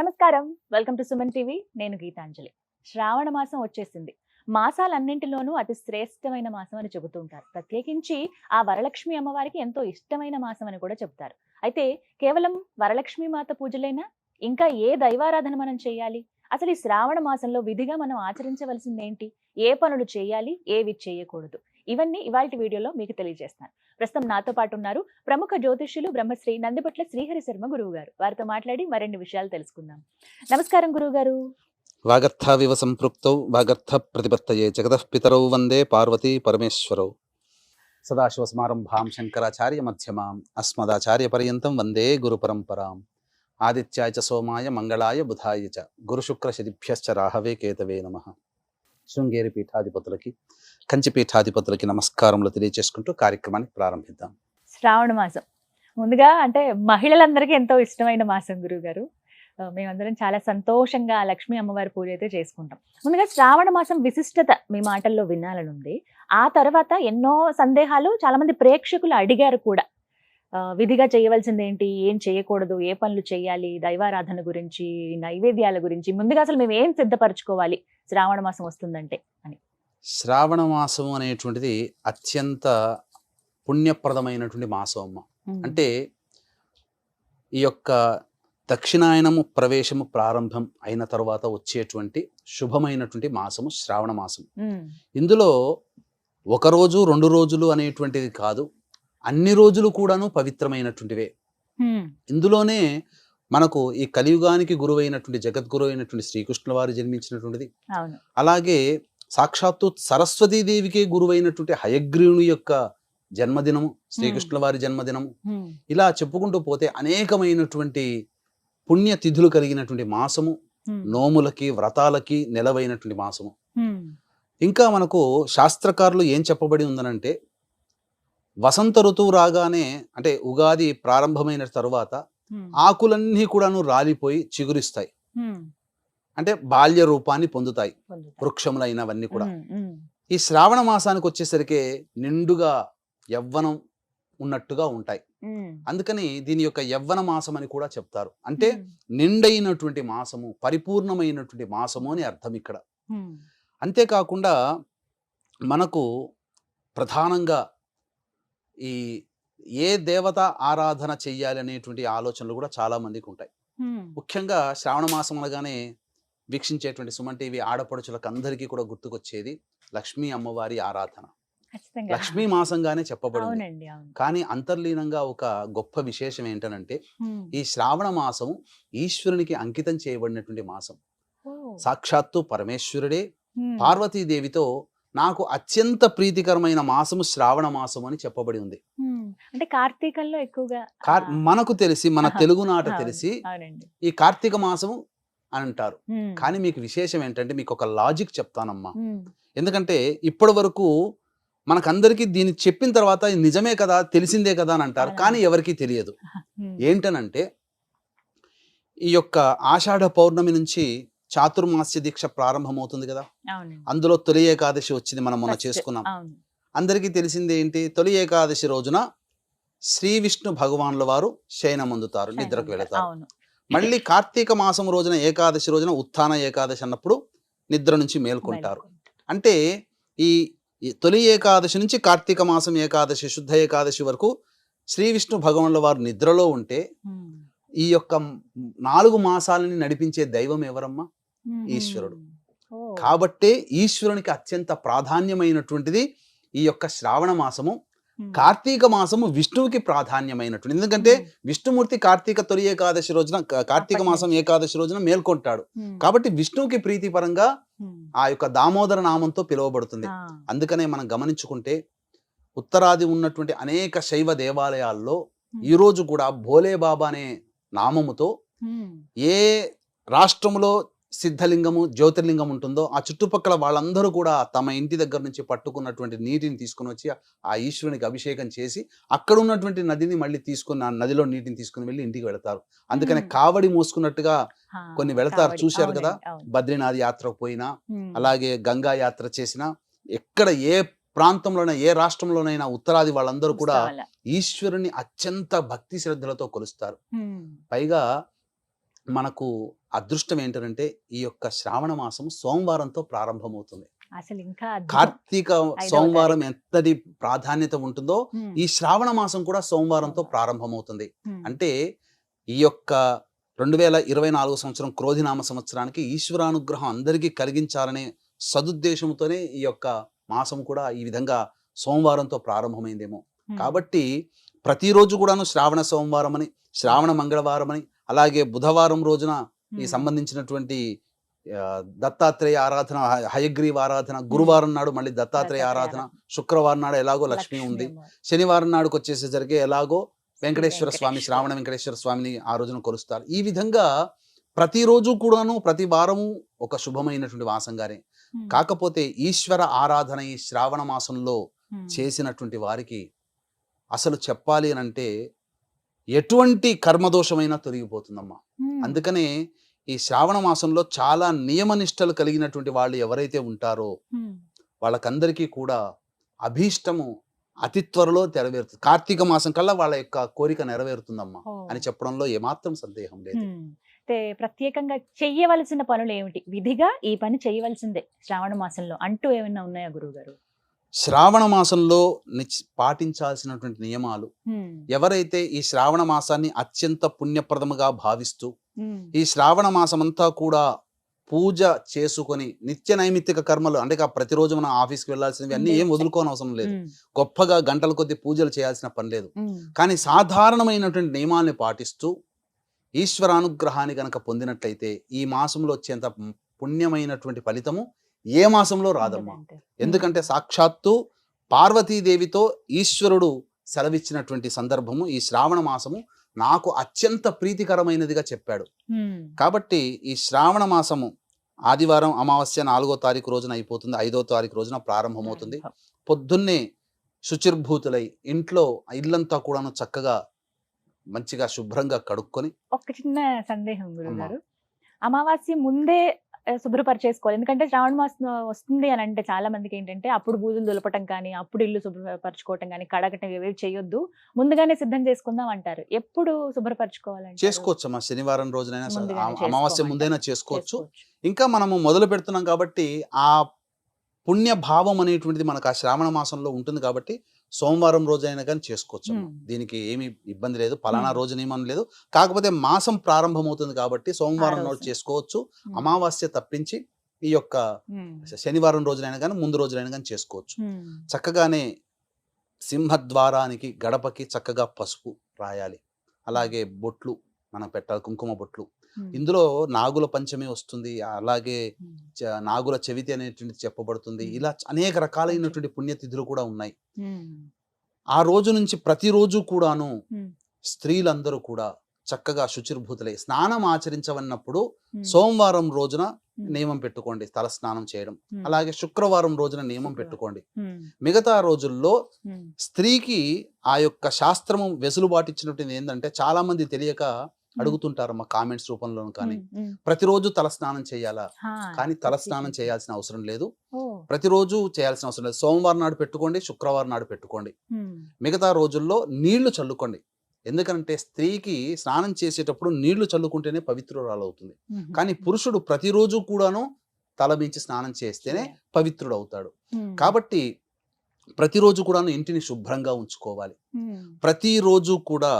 నమస్కారం. Welcome to Suman TV. నేను గీతాంజలి. శ్రావణ మాసం వచ్చేసింది. మాసాలన్నింటిలోనూ అతి శ్రేష్టమైన మాసం అని చెబుతూ ఉంటారు. ప్రత్యేకించి ఆ వరలక్ష్మి అమ్మవారికి ఎంతో ఇష్టమైన మాసం అని కూడా చెప్తారు అయితే కేవలం వరలక్ష్మి మాత పూజలైనా ఇంకా ఏ దైవారాధన మనం చేయాలి? అసలు ఈ శ్రావణ మాసంలో విధిగా మనం ఆచరించవలసింది ఏంటి ఏ పనులు చేయాలి? ఏవి చేయకూడదు? ఇవన్నీ ఇవాళ వీడియోలో మీకు తెలియజేస్తాను. ప్రస్తుతం నాతో పాటు ఉన్నారు ప్రముఖ జ్యోతిష్యులు బ్రహ్మశ్రీ నందిపట్ల శ్రీహరి శర్మ గురువు గారు వారితో మాట్లాడి మరిన్ని విషయాలు తెలుసుకుందాం. నమస్కారం గురువు గారు వాగర్థావివ సంపృక్తౌ వాగర్థ ప్రతిపత్తయే జగతః పితరౌ వందే పార్వతీ పరమేశ్వరౌ. సదాశివసమారంభాం శంకరాచార్య మధ్యమాం అస్మదాచార్య పర్యంతం వందే గురు పరంపరాం. ఆదిత్యాయ చ సోమాయ మంగళాయ బుధాయ చ. గురుశుక్ర శనిభ్యశ్చ రాహవే కేతవే నమ. శృంగేరి పీఠాధిపతులకి కంచిపీఠాధిపతులకి నమస్కారములు తెలియజేసుకుంటూ కార్యక్రమాన్ని ప్రారంభిద్దాం. శ్రావణ మాసం. ముందుగా అంటే మహిళలందరికీ ఎంతో ఇష్టమైన మాసం గురువు గారు మేమందరం చాలా సంతోషంగా ఆ లక్ష్మీ అమ్మవారి పూజ అయితే చేసుకుంటాం. ముందుగా శ్రావణ మాసం విశిష్టత మీ మాటల్లో వినాలని ఉంది ఆ తర్వాత ఎన్నో సందేహాలు చాలా మంది ప్రేక్షకులు అడిగారు కూడా. విధిగా చేయవలసింది ఏంటి ఏం చేయకూడదు? ఏ పనులు చేయాలి? దైవారాధన గురించి నైవేద్యాల గురించి ముందుగా అసలు మేము ఏం సిద్ధపరచుకోవాలి? శ్రావణ మాసం వస్తుందంటే అని. శ్రావణ మాసం అనేటువంటిది అత్యంత పుణ్యప్రదమైనటువంటి మాసం అమ్మ అంటే ఈ యొక్క దక్షిణాయనము ప్రవేశము ప్రారంభం అయిన తర్వాత వచ్చేటువంటి శుభమైనటువంటి మాసము శ్రావణ మాసం ఇందులో ఒక రోజు రెండు రోజులు అనేటువంటిది కాదు అన్ని రోజులు కూడాను పవిత్రమైనటువంటివే. ఇందులోనే మనకు ఈ కలియుగానికి గురువైనటువంటి జగద్గురు అయినటువంటి శ్రీకృష్ణుల వారు జన్మించినటువంటిది. అలాగే సాక్షాత్తు సరస్వతీదేవికే గురువైనటువంటి హయగ్రీవుని యొక్క జన్మదినము శ్రీకృష్ణుల వారి జన్మదినము. ఉమ్, ఇలా చెప్పుకుంటూ పోతే అనేకమైనటువంటి పుణ్య తిథులు కలిగినటువంటి మాసము ఉమ్, నోములకి వ్రతాలకి నెలవైనటువంటి మాసము. ఇంకా మనకు శాస్త్రకారులు ఏం చెప్పబడి ఉందనంటే వసంత ఋతువు రాగానే అంటే ఉగాది ప్రారంభమైన తరువాత ఆకులన్నీ కూడాను రాలిపోయి చిగురిస్తాయి. అంటే బాల్య రూపాన్ని పొందుతాయి. వృక్షములైనవన్నీ కూడా. ఈ శ్రావణ మాసానికి వచ్చేసరికి నిండుగా యవ్వనం ఉన్నట్టుగా ఉంటాయి. అందుకని దీని యొక్క యవ్వన మాసం అని కూడా చెప్తారు. అంటే నిండైనటువంటి మాసము పరిపూర్ణమైనటువంటి మాసము అని అర్థం ఇక్కడ. అంతేకాకుండా మనకు ప్రధానంగా ఈ ఏ దేవత ఆరాధన చెయ్యాలి అనేటువంటి ఆలోచనలు కూడా చాలా మందికి ఉంటాయి. ముఖ్యంగా శ్రావణ మాసం అనగానే వీక్షించేటువంటి సుమన్ టీవీ ఆడపడుచులకు అందరికీ కూడా గుర్తుకొచ్చేది లక్ష్మీ అమ్మవారి ఆరాధన. లక్ష్మీ మాసంగానే చెప్పబడింది. కానీ అంతర్లీనంగా ఒక గొప్ప విశేషం ఏంటనంటే ఈ శ్రావణ మాసం ఈశ్వరునికి అంకితం చేయబడినటువంటి మాసం. సాక్షాత్తు పరమేశ్వరుడే. పార్వతీదేవితో నాకు అత్యంత ప్రీతికరమైన మాసము శ్రావణ మాసం అని చెప్పబడి ఉంది. అంటే కార్తీకంలో ఎక్కువగా మనకు తెలిసి మన ఆహా. తెలుగు నాట అవును, తెలిసి ఈ కార్తీక మాసము అని అంటారు కానీ మీకు విశేషం ఏంటంటే మీకు ఒక లాజిక్ చెప్తానమ్మా. ఎందుకంటే ఇప్పటి వరకు మనకందరికీ దీన్ని చెప్పిన తర్వాత నిజమే కదా తెలిసిందే కదా అని అంటారు. కానీ ఎవరికీ తెలియదు. ఏంటనంటే ఈ యొక్క ఆషాఢ పౌర్ణమి నుంచి చాతుర్మాస్య దీక్ష ప్రారంభమవుతుంది కదా. అందులో తొలి ఏకాదశి వచ్చింది మనం మొన్న చేసుకున్నాం. అందరికీ తెలిసింది ఏంటి? తొలి ఏకాదశి రోజున శ్రీ విష్ణు భగవాన్ల వారు శయనమందుతారు నిద్రకు వెళతారు. మళ్ళీ కార్తీక మాసం రోజున ఏకాదశి రోజున ఉత్థాన ఏకాదశి అన్నప్పుడు నిద్ర నుంచి మేల్కొంటారు. అంటే ఈ తొలి ఏకాదశి నుంచి కార్తీక మాసం ఏకాదశి శుద్ధ ఏకాదశి వరకు శ్రీ విష్ణు భగవాన్ల వారు నిద్రలో ఉంటే ఈ యొక్క నాలుగు మాసాలని నడిపించే దైవం ఎవరమ్మా? ఈశ్వరుడు. కాబట్టే ఈశ్వరునికి అత్యంత ప్రాధాన్యమైనటువంటిది ఈ యొక్క శ్రావణ మాసము కార్తీక మాసము విష్ణువుకి ప్రాధాన్యమైనటువంటి. ఎందుకంటే విష్ణుమూర్తి కార్తీక తొలి ఏకాదశి రోజున కార్తీక మాసం ఏకాదశి రోజున మేల్కొంటాడు. కాబట్టి విష్ణువుకి ప్రీతిపరంగా ఉమ్, ఆ యొక్క దామోదర నామంతో పిలువబడుతుంది. అందుకనే మనం గమనించుకుంటే ఉత్తరాది ఉన్నటువంటి అనేక శైవ దేవాలయాల్లో ఈ రోజు కూడా భోలే బాబా అనే నామముతో ఏ రాష్ట్రంలో సిద్ధలింగము జ్యోతిర్లింగం ఉంటుందో ఆ చుట్టుపక్కల వాళ్ళందరూ కూడా తమ ఇంటి దగ్గర నుంచి పట్టుకున్నటువంటి నీటిని తీసుకుని వచ్చి ఆ ఈశ్వరునికి అభిషేకం చేసి అక్కడ ఉన్నటువంటి నదిని మళ్ళీ తీసుకుని ఆ నదిలో నీటిని తీసుకుని వెళ్ళి ఇంటికి వెళతారు. అందుకనే. కావడి మోసుకున్నట్టుగా కొన్ని వెళతారు, చూశారు కదా? బద్రీనాథ్ యాత్రకు పోయినా అలాగే గంగా యాత్ర చేసినా ఎక్కడ ఏ ప్రాంతంలోనైనా ఏ రాష్ట్రంలోనైనా ఉత్తరాది వాళ్ళందరూ కూడా. ఈశ్వరుని అత్యంత భక్తి శ్రద్ధలతో కొలుస్తారు. పైగా మనకు అదృష్టం ఏంటంటే ఈ యొక్క శ్రావణ మాసం సోమవారంతో ప్రారంభమవుతుంది. అసలు ఇంకా. కార్తీక సోమవారం ఎంతటి ప్రాధాన్యత ఉంటుందో ఈ శ్రావణ మాసం కూడా సోమవారంతో ప్రారంభమవుతుంది. అంటే ఈ యొక్క రెండు వేల ఇరవై నాలుగు సంవత్సరం క్రోధినామ సంవత్సరానికి ఈశ్వరానుగ్రహం అందరికీ కలిగించాలనే సదుద్దేశంతోనే ఈ యొక్క మాసం కూడా ఈ విధంగా సోమవారంతో ప్రారంభమైందేమో. కాబట్టి ప్రతిరోజు కూడాను శ్రావణ సోమవారం అని శ్రావణ మంగళవారం అని అలాగే బుధవారం రోజున ఈ సంబంధించినటువంటి దత్తాత్రేయ ఆరాధన హయగ్రీవ ఆరాధన గురువారం నాడు మళ్ళీ దత్తాత్రేయ ఆరాధన శుక్రవారం నాడు ఎలాగో లక్ష్మి ఉంది. శనివారం నాడుకు వచ్చేసేసరికి ఎలాగో వెంకటేశ్వర స్వామి. శ్రావణ వెంకటేశ్వర స్వామిని ఆ రోజున కొలుస్తారు. ఈ విధంగా ప్రతిరోజు కూడాను ప్రతి వారము ఒక శుభమైనటువంటి వాసంగానే ఉమ్, కాకపోతే ఈశ్వర ఆరాధన ఈ శ్రావణ మాసంలో చేసినటువంటి వారికి అసలు చెప్పాలి అని అంటే ఎటువంటి కర్మదోషమైనా తొలగిపోతుందమ్మా. అందుకనే ఈ శ్రావణ మాసంలో చాలా నియమనిష్టలు కలిగినటువంటి వాళ్ళు ఎవరైతే ఉంటారో వాళ్ళకందరికీ కూడా అభీష్టము అతి త్వరలో నెరవేరుతుంది. కార్తీక మాసం కల్లా వాళ్ళ యొక్క కోరిక నెరవేరుతుందమ్మా. అని చెప్పడంలో ఏమాత్రం సందేహం లేదు. ప్రత్యేకంగా చెయ్యవలసిన పనులు ఏమిటి? విధిగా ఈ పని చేయవలసిందే శ్రావణ మాసంలో అంటూ ఏమైనా ఉన్నాయా గురువు గారు శ్రావణ మాసంలో పాటించాల్సినటువంటి నియమాలు ఎవరైతే ఈ శ్రావణ మాసాన్ని అత్యంత పుణ్యప్రదముగా భావిస్తూ ఈ శ్రావణ మాసమంతా కూడా పూజ చేసుకొని నిత్య నైమిత్తిక కర్మలు అంటే ప్రతిరోజు మనం ఆఫీస్కి వెళ్ళాల్సినవి అన్ని ఏం వదులుకోని అవసరం లేదు. గొప్పగా గంటల కొద్ది పూజలు చేయాల్సిన పని లేదు. కానీ సాధారణమైనటువంటి నియమాల్ని పాటిస్తూ ఈశ్వరానుగ్రహాన్ని గనక పొందినట్లయితే ఈ మాసంలో వచ్చేంత పుణ్యమైనటువంటి ఫలితము ఏ మాసంలో రాదమ్మా. ఎందుకంటే సాక్షాత్తు పార్వతీదేవితో ఈశ్వరుడు సెలవిచ్చినటువంటి సందర్భము ఈ శ్రావణ మాసము నాకు అత్యంత ప్రీతికరమైనదిగా చెప్పాడు. కాబట్టి ఈ శ్రావణ మాసము ఆదివారం అమావాస్య నాలుగో తారీఖు రోజున అయిపోతుంది. ఐదో తారీఖు రోజున ప్రారంభమవుతుంది. పొద్దున్నే శుచిర్భూతులై ఇంట్లో ఇల్లంతా కూడాను చక్కగా మంచిగా శుభ్రంగా కడుక్కొని ఒక చిన్న సందేహం గురువు అమ్మా. గారు. అమావాస్య ముందే శుభ్రపరిచేసుకోవాలి. ఎందుకంటే శ్రావణ మాసం వస్తుంది అని అంటే చాలా మందికి ఏంటంటే అప్పుడు బూజులు దులపటం కానీ అప్పుడు ఇల్లు శుభ్రపరచుకోవటం కానీ కడగటం ఇవేవి చేయొద్దు. ముందుగానే సిద్ధం చేసుకుందాం అంటారు. ఎప్పుడు శుభ్రపరచుకోవాలంటే చేసుకోవచ్చమ్మా. శనివారం రోజునైనా అమావాస్య. ముందైనా చేసుకోవచ్చు. ఇంకా మనము మొదలు పెడుతున్నాం కాబట్టి ఆ పుణ్య భావం అనేటువంటిది మనకు ఆ శ్రావణ మాసంలో ఉంటుంది కాబట్టి సోమవారం రోజైనా కానీ చేసుకోవచ్చు. దీనికి ఏమి ఇబ్బంది లేదు. పలానా. రోజు నియమం లేదు. కాకపోతే మాసం ప్రారంభమవుతుంది కాబట్టి సోమవారం రోజు రోజు. చేసుకోవచ్చు. అమావాస్య తప్పించి ఈ యొక్క శనివారం రోజునైనా కానీ ముందు రోజునైనా కానీ చేసుకోవచ్చు. చక్కగానే సింహద్వారానికి గడపకి చక్కగా పసుపు రాయాలి. అలాగే బొట్లు మనం పెట్టాలి కుంకుమ బొట్లు. ఇందులో నాగుల పంచమి వస్తుంది. అలాగే నాగుల చవితి అనేటువంటి చెప్పబడుతుంది. ఇలా అనేక రకాలైనటువంటి పుణ్యతిథులు కూడా ఉన్నాయి. ఆ రోజు నుంచి ప్రతిరోజు కూడాను. స్త్రీలందరూ కూడా చక్కగా శుచిర్భూతులై స్నానం ఆచరించవన్నప్పుడు సోమవారం రోజున నియమం పెట్టుకోండి తల స్నానం చేయడం అలాగే శుక్రవారం రోజున నియమం. పెట్టుకోండి. మిగతా రోజుల్లో స్త్రీకి ఆ యొక్క శాస్త్రము వెసులుబాటు ఇచ్చినటువంటి ఏంటంటే చాలా మంది తెలియక అడుగుతుంటారమ్మా కామెంట్స్ రూపంలోను కానీ. ప్రతిరోజు తల స్నానం చేయాలా కానీ తల స్నానం చేయాల్సిన అవసరం లేదు. ప్రతిరోజు చేయాల్సిన అవసరం లేదు. సోమవారం నాడు పెట్టుకోండి శుక్రవారం నాడు పెట్టుకోండి. మిగతా రోజుల్లో నీళ్ళు చల్లుకోండి. ఎందుకంటే స్త్రీకి స్నానం చేసేటప్పుడు నీళ్ళు చల్లుకుంటేనే పవిత్రురాలు అవుతుంది కానీ పురుషుడు ప్రతిరోజు కూడాను తల మించి స్నానం చేస్తేనే పవిత్రుడు అవుతాడు కాబట్టి ప్రతిరోజు కూడాను ఇంటిని శుభ్రంగా ఉంచుకోవాలి. ప్రతిరోజు కూడా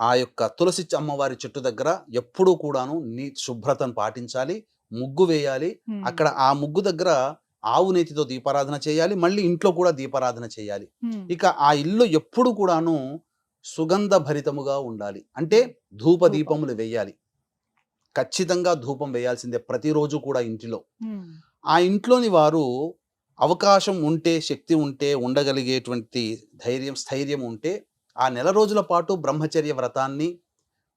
ఆ యొక్క తులసి అమ్మవారి చెట్టు దగ్గర ఎప్పుడూ కూడాను నీ శుభ్రతను పాటించాలి ముగ్గు వేయాలి. అక్కడ ఆ ముగ్గు దగ్గర ఆవు నేతితో దీపారాధన చేయాలి మళ్ళీ ఇంట్లో కూడా దీపారాధన చేయాలి. ఇక ఆ ఇల్లు ఎప్పుడు కూడాను సుగంధ భరితముగా ఉండాలి. అంటే ధూప. దీపములు వేయాలి. ఖచ్చితంగా ధూపం వేయాల్సిందే ప్రతిరోజు కూడా ఇంటిలో. ఆ ఇంట్లోని వారు అవకాశం ఉంటే శక్తి ఉంటే ఉండగలిగేటువంటి ధైర్యం స్థైర్యం ఉంటే ఆ నెల రోజుల పాటు బ్రహ్మచర్య వ్రతాన్ని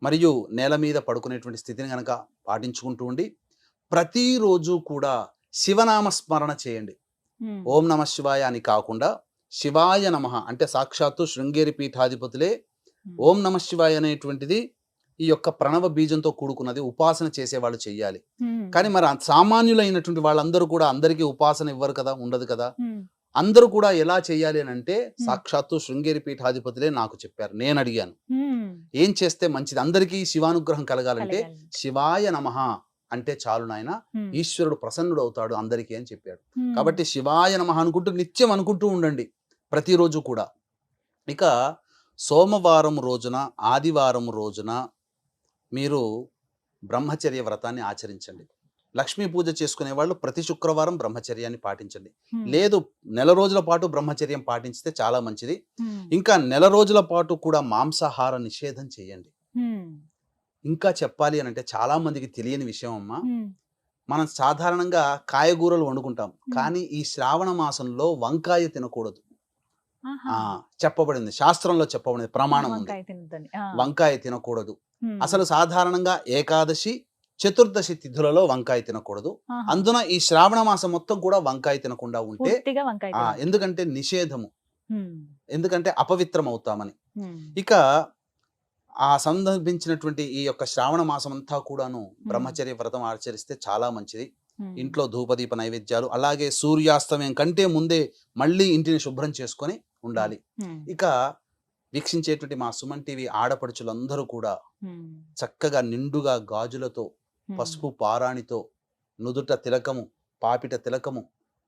మరియు నేల మీద పడుకునేటువంటి స్థితిని కనుక పాటించుకుంటూ ఉండి ప్రతిరోజు కూడా శివనామ స్మరణ చేయండి ఓం నమ శివాయ అని కాకుండా శివాయ నమ అంటే సాక్షాత్తు శృంగేరి పీఠాధిపతులే ఓం నమ శివాయ అనేటువంటిది ఈ యొక్క ప్రణవ బీజంతో కూడుకున్నది ఉపాసన చేసేవాళ్ళు చెయ్యాలి. కానీ మరి సామాన్యులైనటువంటి వాళ్ళందరూ కూడా అందరికీ ఉపాసన ఇవ్వరు కదా ఉండదు కదా? అందరూ కూడా ఎలా చేయాలి అని అంటే సాక్షాత్తు శృంగేరి పీఠాధిపతులే నాకు చెప్పారు నేను అడిగాను. ఏం చేస్తే మంచిది అందరికీ శివానుగ్రహం కలగాలంటే కలగాలి. శివాయ నమః అంటే చాలు నాయన. ఈశ్వరుడు ప్రసన్నుడు అవుతాడు అందరికీ అని చెప్పాడు. కాబట్టి శివాయ నమః అనుకుంటూ నిత్యం అనుకుంటూ ఉండండి ప్రతిరోజు కూడా ఇక సోమవారం రోజున ఆదివారం రోజున మీరు బ్రహ్మచర్య వ్రతాన్ని ఆచరించండి లక్ష్మీ పూజ చేసుకునే వాళ్ళు ప్రతి శుక్రవారం బ్రహ్మచర్యాన్ని పాటించండి. లేదు నెల రోజుల పాటు బ్రహ్మచర్యం పాటించితే చాలా మంచిది. ఇంకా నెల రోజుల పాటు కూడా మాంసాహార నిషేధం చేయండి. ఇంకా చెప్పాలి అని అంటే చాలా మందికి తెలియని విషయం అమ్మా. మనం సాధారణంగా కాయగూరలు వండుకుంటాం. కానీ ఈ శ్రావణ మాసంలో వంకాయ తినకూడదు. ఆ చెప్పబడింది. శాస్త్రంలో చెప్పబడింది. ప్రమాణం ఉంది. వంకాయ తినకూడదు. అసలు సాధారణంగా ఏకాదశి చతుర్దశి తిథులలో వంకాయ తినకూడదు. అందున ఈ శ్రావణ మాసం మొత్తం కూడా వంకాయ తినకుండా ఉంటే. ఎందుకంటే నిషేధము. ఎందుకంటే అపవిత్రం అవుతామని. ఇక ఆ సందర్భించినటువంటి ఈ యొక్క శ్రావణ మాసం అంతా కూడాను బ్రహ్మచర్య వ్రతం ఆచరిస్తే చాలా మంచిది. ఇంట్లో ధూపదీప నైవేద్యాలు అలాగే సూర్యాస్తమయం కంటే ముందే మళ్ళీ ఇంటిని శుభ్రం చేసుకొని ఉండాలి. ఇక వీక్షించేటువంటి మా సుమన్ టీవీ ఆడపడుచులందరూ కూడా. చక్కగా నిండుగా గాజులతో. పసుపు పారాణితో నుదుట తిలకము పాపిట తిలకము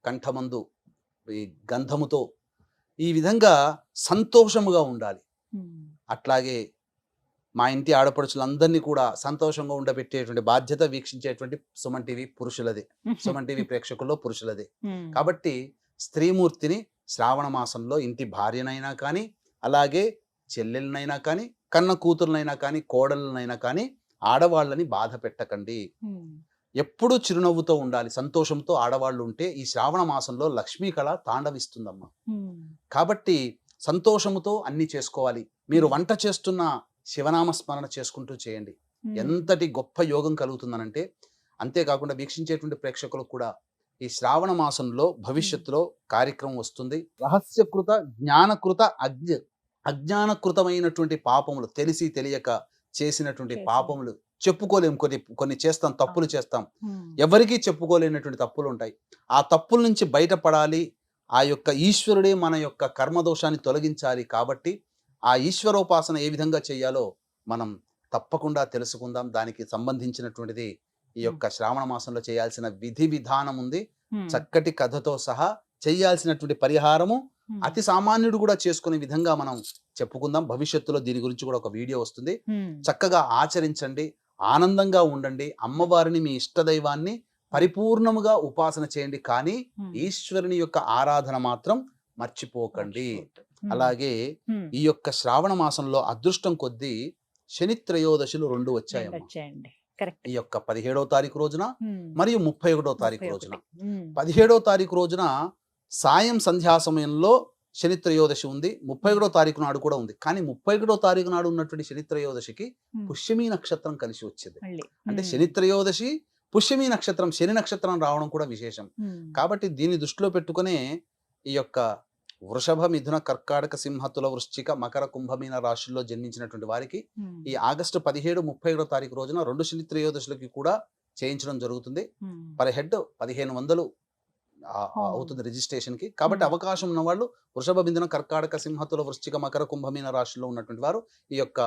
కంఠమందు ఈ గంధముతో ఈ విధంగా సంతోషముగా ఉండాలి. అట్లాగే మా ఇంటి ఆడపడుచులందరినీ కూడా సంతోషంగా ఉండబెట్టేటువంటి బాధ్యత వీక్షించేటువంటి సుమన్ టీవీ పురుషులదే సుమన్ టీవీ ప్రేక్షకుల్లో పురుషులదే. కాబట్టి స్త్రీమూర్తిని శ్రావణ మాసంలో ఇంటి భార్యనైనా కానీ అలాగే చెల్లెలనైనా కానీ కన్న కూతురునైనా కానీ కోడలనైనా కానీ ఆడవాళ్ళని బాధ పెట్టకండి. ఎప్పుడూ చిరునవ్వుతో ఉండాలి. సంతోషంతో ఆడవాళ్ళు ఉంటే ఈ శ్రావణ మాసంలో లక్ష్మీ కళ తాండవిస్తుందమ్మా. కాబట్టి సంతోషముతో అన్ని చేసుకోవాలి. మీరు వంట చేస్తున్న శివనామ స్మరణ చేసుకుంటూ చేయండి. ఎంతటి గొప్ప యోగం కలుగుతుందనంటే అంతేకాకుండా వీక్షించేటువంటి ప్రేక్షకులకు కూడా ఈ శ్రావణ మాసంలో భవిష్యత్తులో కార్యక్రమం వస్తుంది. రహస్యకృత జ్ఞానకృత అజ్ఞ అజ్ఞానకృతమైనటువంటి పాపములు తెలిసి తెలియక చేసినటువంటి చేసిన. పాపములు చెప్పుకోలేం కొన్ని కొన్ని చేస్తాం తప్పులు. చేస్తాం. ఎవరికీ చెప్పుకోలేనటువంటి తప్పులు ఉంటాయి ఆ తప్పుల నుంచి బయటపడాలి ఆ యొక్క ఈశ్వరుడే మన యొక్క కర్మదోషాన్ని తొలగించాలి కాబట్టి ఆ ఈశ్వరోపాసన ఏ విధంగా చేయాలో మనం తప్పకుండా తెలుసుకుందాం దానికి సంబంధించినటువంటిది ఈ యొక్క శ్రావణ మాసంలో చేయాల్సిన విధి విధానం ఉంది. చక్కటి కథతో సహా చేయాల్సినటువంటి పరిహారము. అతి సామాన్యుడు కూడా చేసుకునే విధంగా మనం చెప్పుకుందాం. భవిష్యత్తులో దీని గురించి కూడా ఒక వీడియో వస్తుంది. చక్కగా ఆచరించండి. ఆనందంగా ఉండండి. అమ్మవారిని మీ ఇష్టదైవాన్ని పరిపూర్ణముగా ఉపాసన చేయండి. కానీ. ఈశ్వరుని యొక్క ఆరాధన మాత్రం మర్చిపోకండి. అలాగే. ఈ యొక్క శ్రావణ మాసంలో అదృష్టం కొద్దీ శని త్రయోదశులు రెండు వచ్చాయమ్మ. కరెక్ట్. ఈ యొక్క పదిహేడవ తారీఖు రోజున మరియు ముప్పై ఒకటో తారీఖు రోజున. పదిహేడవ తారీఖు రోజున సాయం సంధ్యా సమయంలో శని త్రయోదశి ఉంది ముప్పై ఒకటో తారీఖు నాడు కూడా ఉంది కానీ ముప్పై ఒకటో తారీఖు నాడు ఉన్నటువంటి శని త్రయోదశికి పుష్యమి నక్షత్రం కలిసి వచ్చింది అంటే హ్మ్. శని త్రయోదశి పుష్యమి నక్షత్రం శని నక్షత్రం రావడం కూడా విశేషం. కాబట్టి దీన్ని దృష్టిలో పెట్టుకునే ఈ యొక్క వృషభ మిథున కర్కాటక సింహతుల వృశ్చిక మకర కుంభమీన రాశుల్లో జన్మించినటువంటి వారికి. ఈ ఆగస్టు పదిహేడు ముప్పై ఒకటో తారీఖు రోజున రెండు శని త్రయోదశులకి కూడా చేయించడం జరుగుతుంది. పర్ హెడ్ పదిహేను వందలు. అవుతుంది రిజిస్ట్రేషన్కి కాబట్టి. అవకాశం ఉన్న వాళ్ళు వృషభ బిందున కర్కాటక సింహతుల వృశ్చిక మకర కుంభమీన రాశిలో ఉన్నటువంటి వారు ఈ యొక్క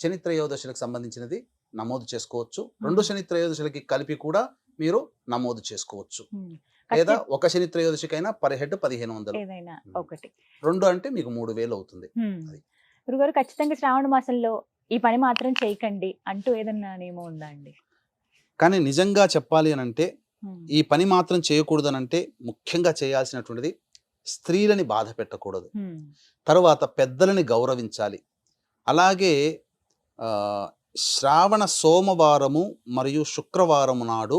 శని త్రయోదశులకు సంబంధించినది నమోదు చేసుకోవచ్చు రెండు. శని త్రయోదశులకి కలిపి కూడా మీరు నమోదు చేసుకోవచ్చు. లేదా ఒక శని త్రయోదశికైనా పర్ హెడ్ పదిహేను వందలు. ఒకటి రెండు అంటే మీకు మూడు వేలు అవుతుంది. గురుగారు ఖచ్చితంగా శ్రావణ మాసంలో ఈ పని మాత్రం చేయకండి అంటూ ఏదన్నా నియమం ఉందా అండి కానీ నిజంగా చెప్పాలి అని అంటే. ఈ పని మాత్రం చేయకూడదనంటే ముఖ్యంగా చేయాల్సినటువంటిది స్త్రీలని బాధ పెట్టకూడదు. తర్వాత పెద్దలని గౌరవించాలి అలాగే ఆ, శ్రావణ సోమవారము మరియు శుక్రవారము నాడు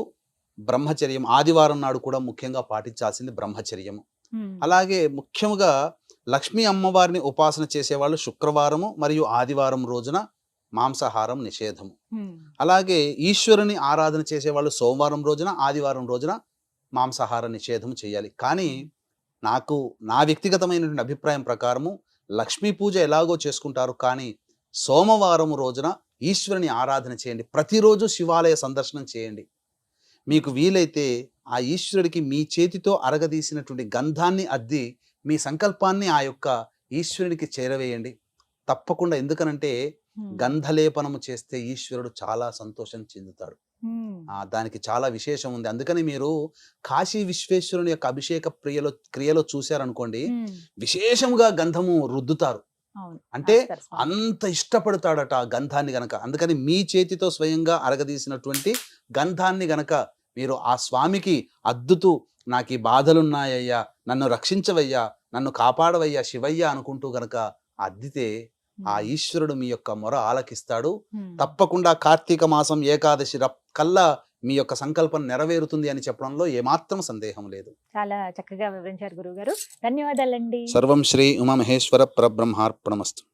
బ్రహ్మచర్యం ఆదివారం నాడు కూడా ముఖ్యంగా పాటించాల్సింది బ్రహ్మచర్యము హ్మ్. అలాగే ముఖ్యముగా లక్ష్మీ అమ్మవారిని ఉపాసన చేసేవాళ్ళు శుక్రవారము మరియు ఆదివారం రోజున మాంసాహారం నిషేధము. అలాగే ఈశ్వరుని ఆరాధన చేసేవాళ్ళు సోమవారం రోజున ఆదివారం రోజున మాంసాహార నిషేధం చేయాలి. కానీ నాకు నా వ్యక్తిగతమైనటువంటి అభిప్రాయం ప్రకారము లక్ష్మీ పూజ ఎలాగో చేసుకుంటారు కానీ సోమవారం రోజున ఈశ్వరుని ఆరాధన చేయండి. ప్రతిరోజు శివాలయ సందర్శనం చేయండి. మీకు వీలైతే ఆ ఈశ్వరుడికి మీ చేతితో అరగదీసినటువంటి గంధాన్ని అద్ది మీ సంకల్పాన్ని ఆ యొక్క ఈశ్వరునికి చేరవేయండి. తప్పకుండా ఎందుకనంటే. గంధలేపనము చేస్తే ఈశ్వరుడు చాలా సంతోషం చెందుతాడు. దానికి చాలా విశేషం ఉంది. అందుకని మీరు కాశీ విశ్వేశ్వరుని యొక్క అభిషేక ప్రియలో క్రియలో చూశారనుకోండి. విశేషంగా గంధము రుద్దుతారు. అంటే. అంత ఇష్టపడతాడట ఆ గంధాన్ని గనక. అందుకని మీ చేతితో స్వయంగా అరగదీసినటువంటి గంధాన్ని గనక మీరు ఆ స్వామికి అద్దుతూ నాకు ఈ బాధలున్నాయ్యా నన్ను రక్షించవయ్యా నన్ను కాపాడవయ్యా శివయ్య అనుకుంటూ గనక అద్దితే ఆ. ఈశ్వరుడు మీ యొక్క మొర ఆలకిస్తాడు. తప్పకుండా కార్తీక మాసం ఏకాదశి కల్లా మీ యొక్క సంకల్పం నెరవేరుతుంది అని చెప్పడంలో ఏమాత్రం సందేహం లేదు. చాలా చక్కగా వివరించారు గురువు గారు ధన్యవాదాలండి. సర్వం శ్రీ ఉమామహేశ్వర పరబ్రహ్మార్పణమస్తు.